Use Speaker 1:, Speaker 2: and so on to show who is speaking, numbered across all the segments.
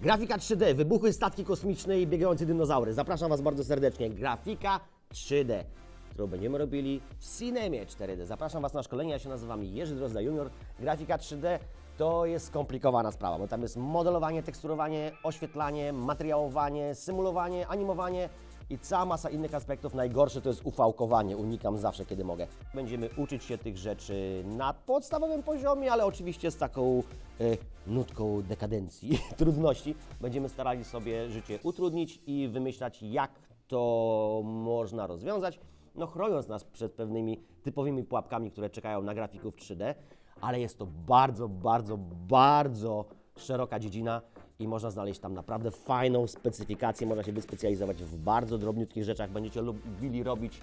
Speaker 1: Grafika 3D, wybuchy statki kosmiczne i biegające dinozaury. Zapraszam Was bardzo serdecznie. Grafika 3D, którą będziemy robili w Cinemie 4D. Zapraszam Was na szkolenie, ja się nazywam Jerzy Drozda Junior. Grafika 3D to jest skomplikowana sprawa, bo tam jest modelowanie, teksturowanie, oświetlanie, materiałowanie, symulowanie, animowanie i cała masa innych aspektów. Najgorsze to jest ufałkowanie, unikam zawsze, kiedy mogę. Będziemy uczyć się tych rzeczy na podstawowym poziomie, ale oczywiście z taką e, nutką dekadencji, trudności. Będziemy starali sobie życie utrudnić i wymyślać, jak to można rozwiązać, no chroniąc nas przed pewnymi typowymi pułapkami, które czekają na grafików 3D, ale jest to bardzo, bardzo, bardzo szeroka dziedzina i można znaleźć tam naprawdę fajną specyfikację, można się wyspecjalizować w bardzo drobniutkich rzeczach. Będziecie lubili robić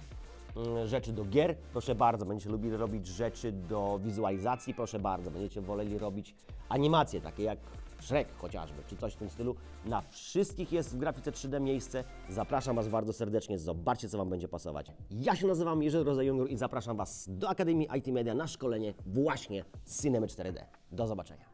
Speaker 1: mm, rzeczy do gier, proszę bardzo. Będziecie lubili robić rzeczy do wizualizacji, proszę bardzo. Będziecie woleli robić animacje, takie jak Shrek chociażby, czy coś w tym stylu. Na wszystkich jest w grafice 3D miejsce. Zapraszam Was bardzo serdecznie, zobaczcie co Wam będzie pasować. Ja się nazywam Jerzy Roza Junior i zapraszam Was do Akademii IT Media na szkolenie właśnie z Cinemy 4D. Do zobaczenia.